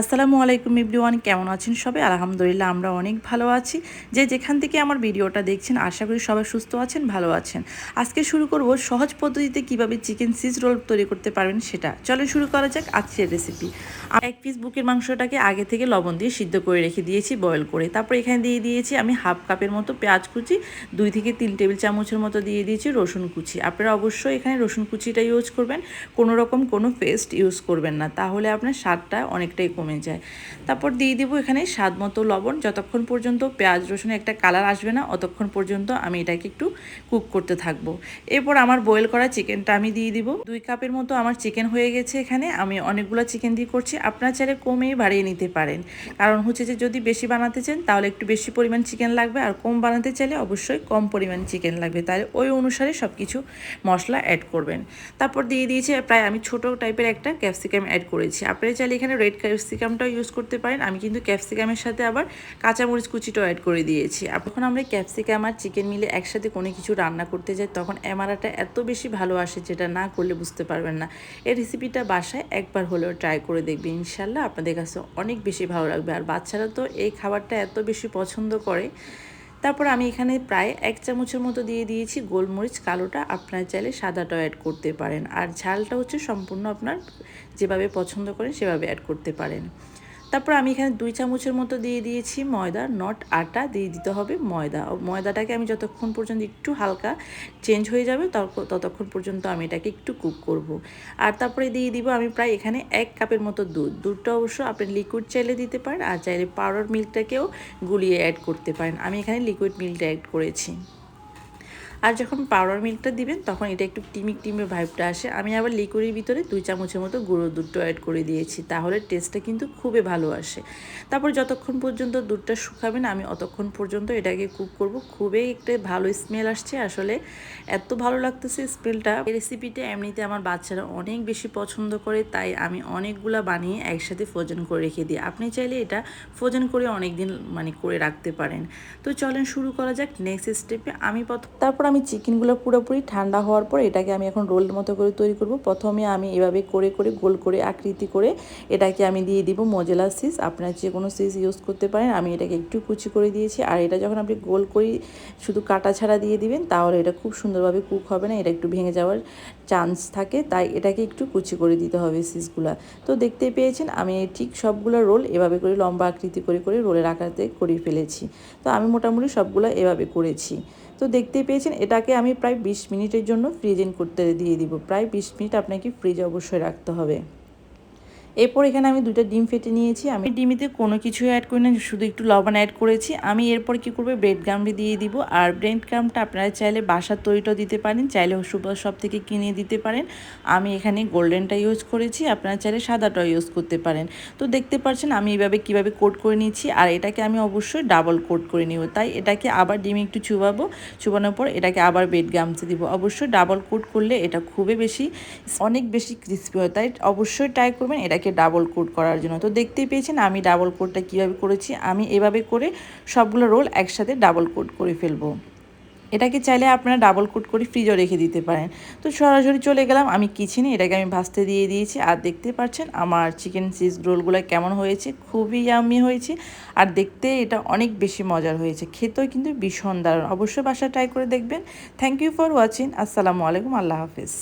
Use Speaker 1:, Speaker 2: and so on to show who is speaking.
Speaker 1: আসসালামু আলাইকুম ইবলিওয়ান কেমন আছেন সবাই? আলহামদুলিল্লাহ, আমরা অনেক ভালো আছি। যে যেখান থেকে আমার ভিডিওটা দেখছেন, আশা করি সবাই সুস্থ আছেন, ভালো আছেন। আজকে শুরু করব সহজ পদ্ধতিতে কীভাবে চিকেন সিজ রোল তৈরি করতে পারবেন সেটা। চলে শুরু করা যাক আজকের রেসিপি এক পিস বুকের মাংসটাকে আগে থেকে লবণ দিয়ে সিদ্ধ করে রেখে দিয়েছি বয়েল করে। তারপর এখানে দিয়ে দিয়েছি আমি হাফ কাপের মতো পেঁয়াজ কুচি, দুই থেকে তিন টেবিল চামচের মতো দিয়ে দিয়েছি রসুন কুচি। আপনারা অবশ্যই এখানে রসুন কুচিটা ইউজ করবেন। কোনো রকম কোনো পেস্ট ইউজ করবেন না। তাহলে আপনার স্বাদটা অনেকটাই কমে যায়। তারপর দিয়ে দেবো এখানে স্বাদ মতো লবণ। যতক্ষণ পর্যন্ত পেঁয়াজ, রসুনের একটা কালার আসবে না, অতক্ষণ পর্যন্ত আমি এটাকে একটু কুক করতে থাকব। এরপর আমার বয়েল করা চিকেনটা আমি দিয়ে দিব। দুই কাপের মতো আমার চিকেন হয়ে গেছে এখানে। আমি অনেকগুলো চিকেন দিয়ে করছি। আপনার চাইলে কমেই বাড়িয়ে নিতে পারেন। কারণ হচ্ছে যে, যদি বেশি বানাতে চান, তাহলে একটু বেশি পরিমাণ চিকেন লাগবে। আর কম বানাতে চাইলে অবশ্যই কম পরিমাণ চিকেন লাগবে। তাহলে ওই অনুসারে সব কিছু মশলা অ্যাড করবেন। তারপর দিয়ে দিয়েছি, প্রায় আমি ছোট টাইপের একটা ক্যাপসিকাম অ্যাড করেছি। আপনারা চাইলে এখানে রেড ক্যাপসিকামটাও ইউজ করতে পারেন। আমি কিন্তু ক্যাপসিকামের সাথে আবার কাঁচামরিচ কুচিটাও অ্যাড করে দিয়েছি। যখন আমরা ক্যাপসিকাম আর চিকেন মিলে একসাথে কোনো কিছু রান্না করতে যাই, তখন এমারাটা এত বেশি ভালো আসে যেটা না করলে বুঝতে পারবেন না। এই রেসিপিটা বাসায় একবার হলেও ট্রাই করে দেখবেন। ইনশাল্লাহ আপনাদের কাছে অনেক বেশি ভালো লাগবে। আর বাচ্চারা তো এই খাবারটা এত বেশি পছন্দ করে তারপর আমি এখানে প্রায় এক চামচের মতো দিয়ে দিয়েছি গোলমরিচ, কালোটা, আপনার চাইলে সাদাটাও অ্যাড করতে পারেন। আর ঝালটা হচ্ছে সম্পূর্ণ আপনার যেভাবে পছন্দ করেন সেভাবে অ্যাড করতে পারেন। তারপর আমি এখানে দুই চামচের মতো দিয়ে দিয়েছি ময়দা নট আটা, দিয়ে দিতে হবে ময়দা। ময়দাটাকে আমি যতক্ষণ পর্যন্ত একটু হালকা চেঞ্জ হয়ে যাবে ততক্ষণ পর্যন্ত আমি এটাকে একটু কুক করব। আর তারপরে দিয়ে দিব আমি প্রায় এখানে এক কাপের মতো দুধ। দুধটা অবশ্য আপনি লিকুইড চাইলে দিতে পারেন, আর চাইলে পাউডার মিল্কটাকেও গুলিয়ে অ্যাড করতে পারেন। আমি এখানে লিকুইড মিল্কটা অ্যাড করেছি। আর যখন পাউডার মিল্কটা দিবেন, তখন এটা একটু টিমিক টিমের ভাইবটা আসে। আমি আবার লিকুইডের ভিতরে দুই চামচের মতো গুঁড়ো দুধটা অ্যাড করে দিয়েছি, তাহলে টেস্টটা কিন্তু খুবই ভালো আসে। তারপর যতক্ষণ পর্যন্ত দুধটা শুকাবেন আমি অতক্ষণ পর্যন্ত এটাকে কুক করব। খুবই একটা ভালো স্মেল আসছে, আসলে এত ভালো লাগতেছে স্মেলটা এই রেসিপিটা এমনিতে আমার বাচ্চারা অনেক বেশি পছন্দ করে, তাই আমি অনেকগুলা বানিয়ে একসাথে ফ্রোজেন করে রেখে দিই। আপনি চাইলে এটা ফ্রোজেন করে অনেক দিন মানে করে রাখতে পারেন। তো চলেন শুরু করা যাক নেক্সট স্টেপে আমি তারপর আমি চিকেনগুলো পুরোপুরি ঠান্ডা হওয়ার পর এটাকে আমি এখন রোলের মতো করে তৈরি করব। প্রথমে আমি এভাবে করে করে গোল করে আকৃতি করে এটাকে আমি দিয়ে দিব মজেলা সিস আপনার যে কোনো সিস ইউজ করতে পারেন। আমি এটাকে একটু কুচি করে দিয়েছি। আর এটা যখন আপনি গোল করি শুধু কাটা ছাড়া দিয়ে দিবেন, তাহলে এটা খুব সুন্দরভাবে কুক হবে না। এটা একটু ভেঙে যাওয়ার চান্স থাকে। তাই এটাকে একটু কুচি করে দিতে হবে সিসগুলা তো দেখতে পেয়েছেন, আমি ঠিক সবগুলো রোল এভাবে করে লম্বা আকৃতি করে করে রোলের আকারতে করে ফেলেছি। তো আমি মোটামুটি সবগুলো এভাবে করেছি। তো দেখতে পেয়েছেন, এটাকে আমি প্রায় বিশ মিনিটের জন্য ফ্রিজেন করতে দিয়ে দিব। প্রায় বিশ মিনিট আপনাকে ফ্রিজে অবশ্যই রাখতে হবে। এরপর এখানে আমি দুটো ডিম ফেটে নিয়েছি, আমি ডিমিতে কোনো কিছু অ্যাড করি না, শুধু একটু লবণ অ্যাড করেছি। আমি এরপর কি করব ব্রেড গামটি দিয়ে দিব। আর ব্রেড গামটা আপনারা চাইলে বাসার তৈরিটাও দিতে পারেন, চাইলে সুপার শপ থেকে কিনে দিতে পারেন। আমি এখানে গোল্ডেনটা ইউজ করেছি, আপনারা চাইলে সাদাটাও ইউজ করতে পারেন। তো দেখতে পাচ্ছেন, আমি এইভাবে কীভাবে কোট করে নিয়েছি, আর এটাকে আমি অবশ্যই ডাবল কোট করে নিব। তাই এটাকে আবার ডিমে একটু চুবাবো, চুবানোর পর এটাকে আবার বেড গামতে দিব। অবশ্যই ডাবল কোট করলে এটা খুবই বেশি, অনেক বেশি ক্রিস্পি হয়। তাই অবশ্যই ট্রাই করবেন, এটা এটাকে ডাবল কোট করার জন্য। তো দেখতেই পেয়েছেন আমি ডাবল কোটটা কীভাবে করেছি, আমি এভাবে করে সবগুলো রোল একসাথে ডাবল কোট করে ফেলব। এটাকে চাইলে আপনারা ডাবল কোট করে ফ্রিজও রেখে দিতে পারেন। তো সরাসরি চলে গেলাম, আমি কিচেনে এটাকে আমি ভাজতে দিয়ে দিয়েছি। আর দেখতে পাচ্ছেন আমার চিকেন চিজ রোলগুলো কেমন হয়েছে, খুবই ইয়ামি হয়েছে। আর দেখতে এটা অনেক বেশি মজার হয়েছে, খেতেও কিন্তু ভীষণ দারুণ। অবশ্যই বাসা ট্রাই করে দেখবেন। থ্যাংক ইউ ফর ওয়াচিং আসসালামু আলাইকুম, আল্লাহ হাফিজ।